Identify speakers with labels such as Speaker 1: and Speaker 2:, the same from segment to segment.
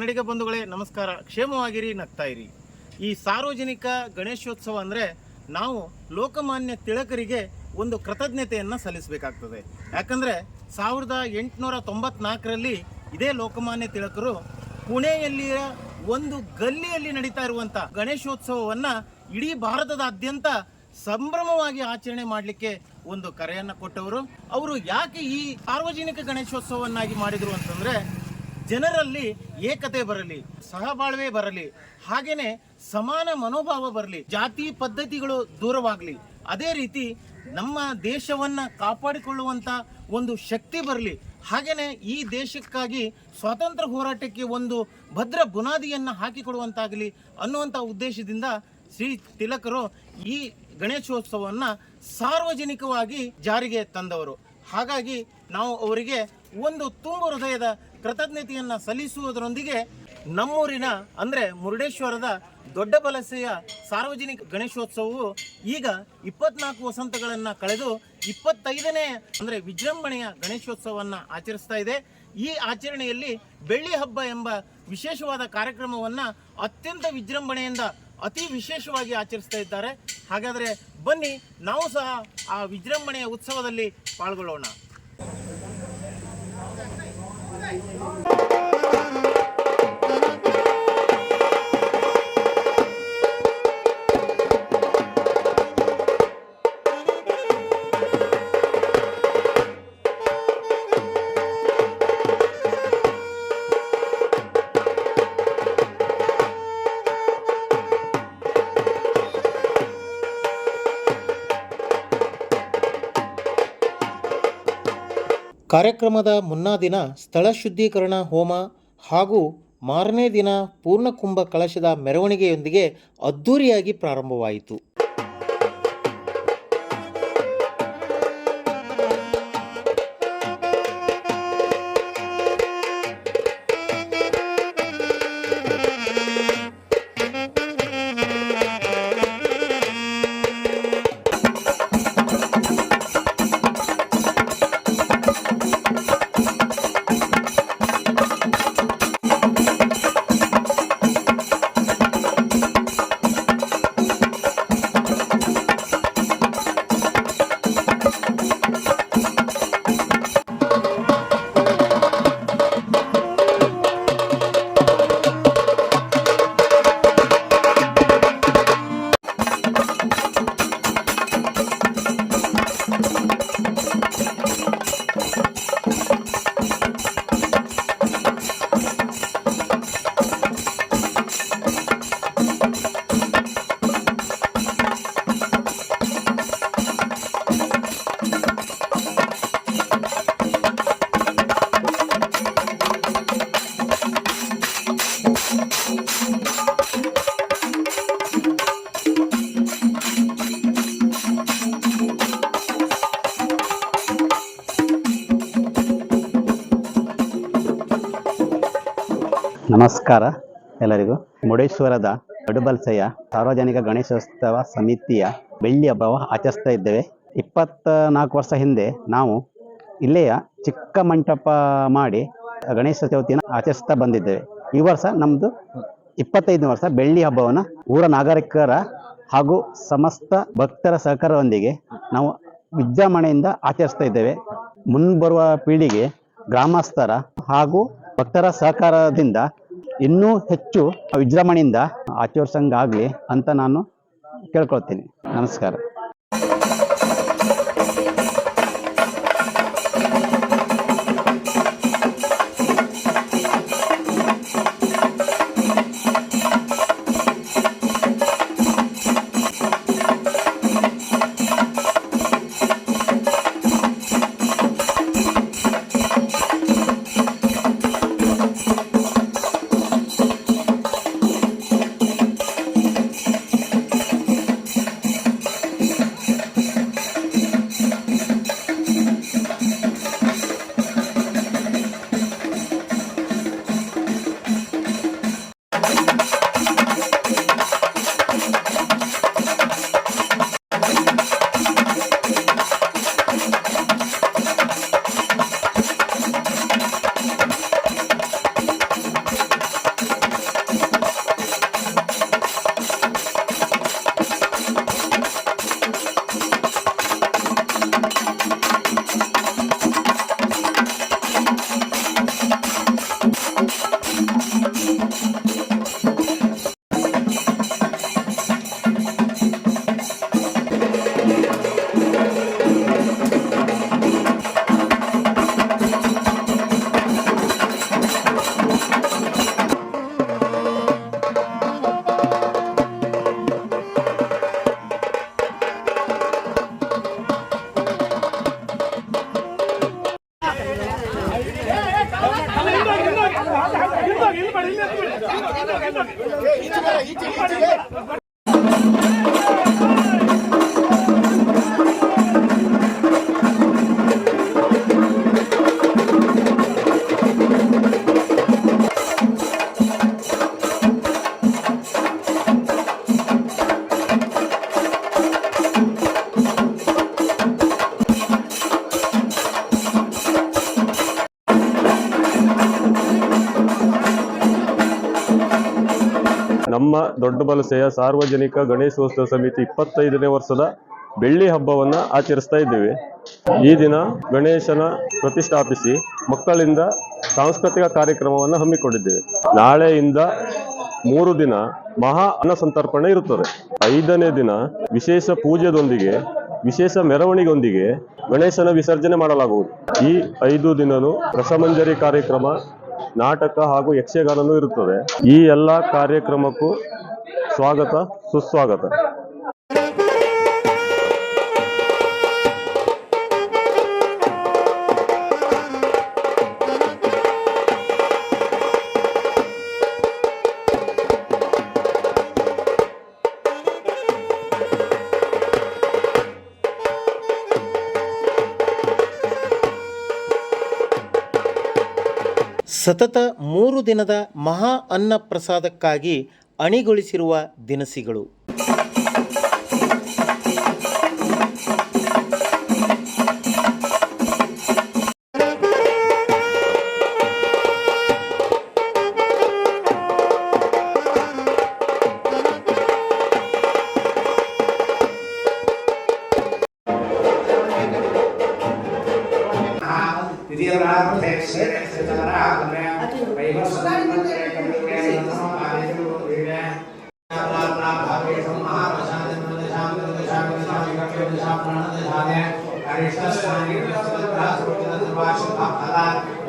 Speaker 1: ಕನ್ನಡಿಗ ಬಂಧುಗಳೇ, ನಮಸ್ಕಾರ. ಕ್ಷೇಮವಾಗಿರಿ ನಗ್ತಾ ಇರಿ ಈ ಸಾರ್ವಜನಿಕ ಗಣೇಶೋತ್ಸವ ಅಂದರೆ ನಾವು ಲೋಕಮಾನ್ಯ ತಿಳಕರಿಗೆ ಒಂದು ಕೃತಜ್ಞತೆಯನ್ನು ಸಲ್ಲಿಸಬೇಕಾಗ್ತದೆ. ಯಾಕಂದರೆ ಸಾವಿರದ ಎಂಟುನೂರ ತೊಂಬತ್ನಾಲ್ಕರಲ್ಲಿ ಇದೇ ಲೋಕಮಾನ್ಯ ತಿಳಕರು ಪುಣೆಯಲ್ಲಿಯ ಒಂದು ಗಲ್ಲಿಯಲ್ಲಿ ನಡೀತಾ ಇರುವಂಥ ಗಣೇಶೋತ್ಸವವನ್ನು ಇಡೀ ಭಾರತದಾದ್ಯಂತ ಸಂಭ್ರಮವಾಗಿ ಆಚರಣೆ ಮಾಡಲಿಕ್ಕೆ ಒಂದು ಕರೆಯನ್ನು ಕೊಟ್ಟವರು. ಅವರು ಯಾಕೆ ಈ ಸಾರ್ವಜನಿಕ ಗಣೇಶೋತ್ಸವವನ್ನಾಗಿ ಮಾಡಿದರು ಅಂತಂದರೆ ಜನರಲ್ಲಿ ಏಕತೆ ಬರಲಿ, ಸಹಬಾಳ್ವೆ ಬರಲಿ, ಹಾಗೇನೆ ಸಮಾನ ಮನೋಭಾವ ಬರಲಿ, ಜಾತಿ ಪದ್ಧತಿಗಳು ದೂರವಾಗಲಿ, ಅದೇ ರೀತಿ ನಮ್ಮ ದೇಶವನ್ನ ಕಾಪಾಡಿಕೊಳ್ಳುವಂತ ಒಂದು ಶಕ್ತಿ ಬರಲಿ, ಹಾಗೇನೆ ಈ ದೇಶಕ್ಕಾಗಿ ಸ್ವಾತಂತ್ರ್ಯ ಹೋರಾಟಕ್ಕೆ ಒಂದು ಭದ್ರ ಬುನಾದಿಯನ್ನು ಹಾಕಿಕೊಡುವಂತಾಗಲಿ ಅನ್ನುವಂಥ ಉದ್ದೇಶದಿಂದ ಶ್ರೀ ತಿಲಕರು ಈ ಗಣೇಶೋತ್ಸವವನ್ನು ಸಾರ್ವಜನಿಕವಾಗಿ ಜಾರಿಗೆ ತಂದವರು. ಹಾಗಾಗಿ ನಾವು ಅವರಿಗೆ ಒಂದು ತುಂಬ ಹೃದಯದ ಕೃತಜ್ಞತೆಯನ್ನು ಸಲ್ಲಿಸುವುದರೊಂದಿಗೆ ನಮ್ಮೂರಿನ, ಅಂದರೆ ಮುರುಡೇಶ್ವರದ ದೊಡ್ಡ ಬಲಸೆಯ ಸಾರ್ವಜನಿಕ ಗಣೇಶೋತ್ಸವವು ಈಗ ಇಪ್ಪತ್ನಾಲ್ಕು ವಸಂತಗಳನ್ನು ಕಳೆದು ಇಪ್ಪತ್ತೈದನೇ, ಅಂದರೆ ವಿಜೃಂಭಣೆಯ ಗಣೇಶೋತ್ಸವವನ್ನು ಆಚರಿಸ್ತಾ ಇದೆ. ಈ ಆಚರಣೆಯಲ್ಲಿ ಬೆಳ್ಳಿ ಹಬ್ಬ ಎಂಬ ವಿಶೇಷವಾದ ಕಾರ್ಯಕ್ರಮವನ್ನು ಅತ್ಯಂತ ವಿಜೃಂಭಣೆಯಿಂದ ಅತಿ ವಿಶೇಷವಾಗಿ ಆಚರಿಸ್ತಾ ಇದ್ದಾರೆ. ಹಾಗಾದರೆ ಬನ್ನಿ ನಾವು ಸಹ ಆ ವಿಜೃಂಭಣೆಯ ಉತ್ಸವದಲ್ಲಿ ಪಾಲ್ಗೊಳ್ಳೋಣ. ಕಾರ್ಯಕ್ರಮದ ಮುನ್ನಾ ದಿನ ಸ್ಥಳ ಶುದ್ಧೀಕರಣ ಹೋಮ ಹಾಗೂ ಮಾರನೇ ದಿನ ಪೂರ್ಣಕುಂಭ ಕಳಶದ ಮೆರವಣಿಗೆಯೊಂದಿಗೆ ಅದ್ಧೂರಿಯಾಗಿ ಪ್ರಾರಂಭವಾಯಿತು.
Speaker 2: ನಮಸ್ಕಾರ ಎಲ್ಲರಿಗೂ. ಮುರುಡೇಶ್ವರದ ದೊಡ್ಡಬಲ್ಸೆಯ ಸಾರ್ವಜನಿಕ ಗಣೇಶೋತ್ಸವ ಸಮಿತಿಯ ಬೆಳ್ಳಿ ಹಬ್ಬವ ಆಚರಿಸ್ತಾ ಇದ್ದೇವೆ. ಇಪ್ಪತ್ತ ನಾಲ್ಕು ವರ್ಷ ಹಿಂದೆ ನಾವು ಇಲ್ಲಿಯ ಚಿಕ್ಕ ಮಂಟಪ ಮಾಡಿ ಗಣೇಶ ಚೌತಿನ ಆಚರಿಸ್ತಾ ಬಂದಿದ್ದೇವೆ. ಈ ವರ್ಷ ನಮ್ಮದು ಇಪ್ಪತ್ತೈದನೇ ವರ್ಷ ಬೆಳ್ಳಿ ಹಬ್ಬವನ್ನು ಊರ ನಾಗರಿಕರ ಹಾಗೂ ಸಮಸ್ತ ಭಕ್ತರ ಸಹಕಾರದೊಂದಿಗೆ ನಾವು ವಿಜೃಂಭಣೆಯಿಂದ ಆಚರಿಸ್ತಾ ಇದ್ದೇವೆ. ಮುಂಬರುವ ಪೀಳಿಗೆ ಗ್ರಾಮಸ್ಥರ ಹಾಗೂ ಭಕ್ತರ ಸಹಕಾರದಿಂದ ಇನ್ನೂ ಹೆಚ್ಚು ವಿಜೃಂಭಣೆಯಿಂದ ಆಚರಿಸಂಗಾಗಲಿ ಅಂತ ನಾನು ಕೇಳ್ಕೊಳ್ತೀನಿ. ನಮಸ್ಕಾರ.
Speaker 3: ನಮ್ಮ ದೊಡ್ಡ ಬಲಸೆಯ ಸಾರ್ವಜನಿಕ ಗಣೇಶೋತ್ಸವ ಸಮಿತಿ ಇಪ್ಪತ್ತೈದನೇ ವರ್ಷದ ಬೆಳ್ಳಿ ಹಬ್ಬವನ್ನ ಆಚರಿಸ್ತಾ ಇದ್ದೇವೆ. ಈ ದಿನ ಗಣೇಶನ ಪ್ರತಿಷ್ಠಾಪಿಸಿ ಮಕ್ಕಳಿಂದ ಸಾಂಸ್ಕೃತಿಕ ಕಾರ್ಯಕ್ರಮವನ್ನು ಹಮ್ಮಿಕೊಂಡಿದ್ದೇವೆ. ನಾಳೆಯಿಂದ ಮೂರು ದಿನ ಮಹಾ ಅನ್ನ ಸಂತರ್ಪಣೆ ಇರುತ್ತದೆ. ಐದನೇ ದಿನ ವಿಶೇಷ ಪೂಜೆದೊಂದಿಗೆ, ವಿಶೇಷ ಮೆರವಣಿಗೆಯೊಂದಿಗೆ ಗಣೇಶನ ವಿಸರ್ಜನೆ ಮಾಡಲಾಗುವುದು. ಈ ಐದು ದಿನನೂ ರಸಮಂಜರಿ ಕಾರ್ಯಕ್ರಮ ನಾಟಕ ಹಾಗೂ ಯಕ್ಷಗಾನನೂ ಇರುತ್ತದೆ. ಈ ಎಲ್ಲ ಕಾರ್ಯಕ್ರಮಕ್ಕೂ ಸ್ವಾಗತ ಸುಸ್ವಾಗತ.
Speaker 1: ಸತತ ಮೂರು ದಿನದ ಮಹಾ ಅನ್ನ ಪ್ರಸಾದಕ್ಕಾಗಿ ಅಣಿಗೊಳಿಸಿರುವ ದಿನಸಿಗಳು.
Speaker 4: ಈ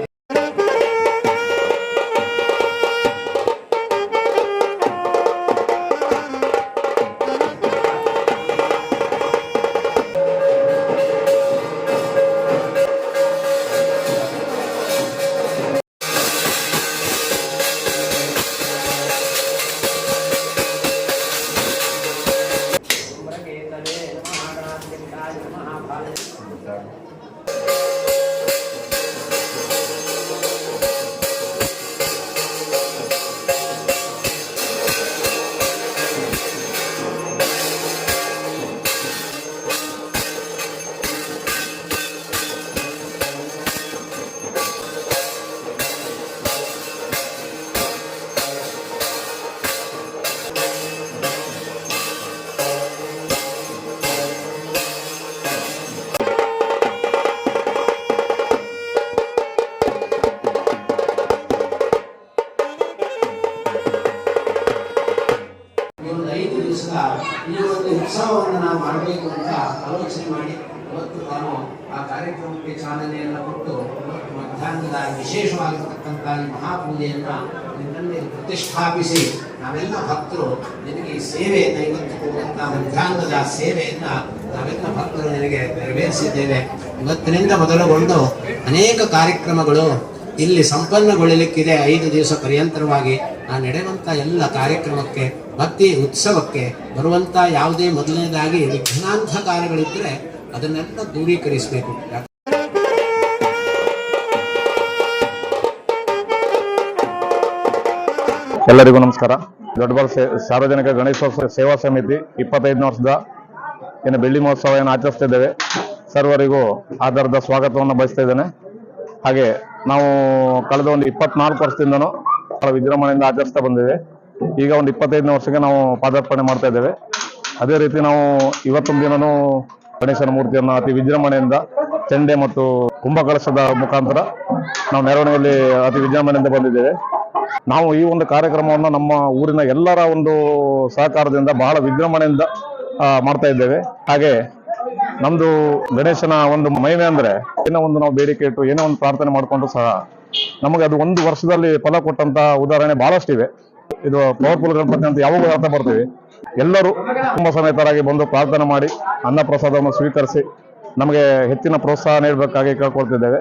Speaker 4: ಈ ಒಂದು ಉತ್ಸವವನ್ನು ನಾವು ಮಾಡಬೇಕು ಅಂತ ಆಲೋಚನೆ ಮಾಡಿ ಇವತ್ತು ನಾನು ಆ ಕಾರ್ಯಕ್ರಮಕ್ಕೆ ಚಾಲನೆಯನ್ನು ಕೊಟ್ಟು ಇವತ್ತು ಮಧ್ಯಾಹ್ನದ ವಿಶೇಷವಾಗಿರ್ತಕ್ಕಂಥ ಈ ಮಹಾಪೂಜೆಯನ್ನ ನಿನ್ನಲ್ಲಿ ಪ್ರತಿಷ್ಠಾಪಿಸಿ ನಾವೆಲ್ಲ ಭಕ್ತರು ನಿನಗೆ ಈ ಸೇವೆಯನ್ನು ಇವತ್ತು ಕೊಡುವಂಥ ಮಧ್ಯಾಹ್ನದ ಸೇವೆಯನ್ನ ನಾವೆಲ್ಲ ಭಕ್ತರು ನಿನಗೆ ನೆರವೇರಿಸಿದ್ದೇವೆ. ಇವತ್ತಿನಿಂದ ಮೊದಲುಗೊಂಡು ಅನೇಕ ಕಾರ್ಯಕ್ರಮಗಳು ಇಲ್ಲಿ ಸಂಪನ್ನಗೊಳ್ಳಲಿಕ್ಕಿದೆ. ಐದು ದಿವಸ ಪರ್ಯಂತರವಾಗಿ ಆ ನಡೆಯುವಂಥ ಎಲ್ಲ ಕಾರ್ಯಕ್ರಮಕ್ಕೆ ಭಕ್ತಿ ಉತ್ಸವಕ್ಕೆ ಬರುವಂತ ಯಾವುದೇ ಮೊದಲನೇದಾಗಿ ವಿಘ್ನಾಂಧಕಾರಗಳಿದ್ರೆ ಅದನ್ನೆಲ್ಲ ದೂರೀಕರಿಸಬೇಕು.
Speaker 5: ಎಲ್ಲರಿಗೂ ನಮಸ್ಕಾರ. ದೊಡ್ಡಬಾಳ ಸಾರ್ವಜನಿಕ ಗಣೇಶೋತ್ಸವ ಸೇವಾ ಸಮಿತಿ ಇಪ್ಪತ್ತೈದನೇ ವರ್ಷದ ಏನು ಬೆಳ್ಳಿ ಮಹೋತ್ಸವ ಏನು ಆಚರಿಸ್ತಾ ಇದ್ದೇವೆ ಸರ್ವರಿಗೂ ಆಧಾರದ ಸ್ವಾಗತವನ್ನು ಬಯಸ್ತಾ ಇದ್ದೇನೆ. ಹಾಗೆ ನಾವು ಕಳೆದ ಒಂದು ಇಪ್ಪತ್ನಾಲ್ಕು ವರ್ಷದಿಂದನೂ ಬಹಳ ವಿಜೃಂಭಣೆಯಿಂದ ಆಚರಿಸ್ತಾ ಬಂದಿದೆ ಈಗ ಒಂದು ಇಪ್ಪತ್ತೈದನೇ ವರ್ಷಕ್ಕೆ ನಾವು ಪಾದಾರ್ಪಣೆ ಮಾಡ್ತಾ ಇದ್ದೇವೆ. ಅದೇ ರೀತಿ ನಾವು ಇವತ್ತೊಂದು ದಿನನೂ ಗಣೇಶನ ಮೂರ್ತಿಯನ್ನು ಅತಿ ವಿಜೃಂಭಣೆಯಿಂದ ಚಂಡೆ ಮತ್ತು ಕುಂಭಕಳಶದ ಮುಖಾಂತರ ನಾವು ಮೆರವಣಿಗೆಯಲ್ಲಿ ಅತಿ ವಿಜೃಂಭಣೆಯಿಂದ ಬಂದಿದ್ದೇವೆ. ನಾವು ಈ ಒಂದು ಕಾರ್ಯಕ್ರಮವನ್ನು ನಮ್ಮ ಊರಿನ ಎಲ್ಲರ ಒಂದು ಸಹಕಾರದಿಂದ ಬಹಳ ವಿಜೃಂಭಣೆಯಿಂದ ಮಾಡ್ತಾ ಇದ್ದೇವೆ. ಹಾಗೆ ನಮ್ದು ಗಣೇಶನ ಒಂದು ಮಹಿಮೆ ಅಂದ್ರೆ ಏನೋ ಒಂದು ನಾವು ಬೇಡಿಕೆ ಇಟ್ಟು ಏನೋ ಒಂದು ಪ್ರಾರ್ಥನೆ ಮಾಡಿಕೊಂಡು ಸಹ ನಮಗೆ ಅದು ಒಂದು ವರ್ಷದಲ್ಲಿ ಫಲ ಕೊಟ್ಟಂತ ಉದಾಹರಣೆ ಬಹಳಷ್ಟಿವೆ. ಇದು ಪವರ್ಫುಲ್ ಗಣಪತಿ ಅಂತ ಯಾವಾಗ ಅರ್ಥ ಬರ್ತೀವಿ. ಎಲ್ಲರೂ ಕುಟುಂಬ ಸಮೇತರಾಗಿ ಬಂದು ಪ್ರಾರ್ಥನೆ ಮಾಡಿ ಅನ್ನ ಪ್ರಸಾದವನ್ನು ಸ್ವೀಕರಿಸಿ, ನಮಗೆ ಹೆಚ್ಚಿನ ಪ್ರೋತ್ಸಾಹ ನೀಡಬೇಕಾಗಿ ಕೇಳ್ಕೊಳ್ತಿದ್ದೇವೆ.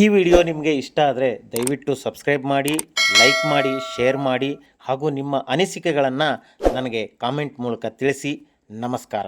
Speaker 6: ಈ ವಿಡಿಯೋ ನಿಮಗೆ ಇಷ್ಟ ಆದರೆ ದಯವಿಟ್ಟು ಸಬ್ಸ್ಕ್ರೈಬ್ ಮಾಡಿ, ಲೈಕ್ ಮಾಡಿ, ಶೇರ್ ಮಾಡಿ ಹಾಗೂ ನಿಮ್ಮ ಅನಿಸಿಕೆಗಳನ್ನು ನನಗೆ ಕಾಮೆಂಟ್ ಮೂಲಕ ತಿಳಿಸಿ. ನಮಸ್ಕಾರ.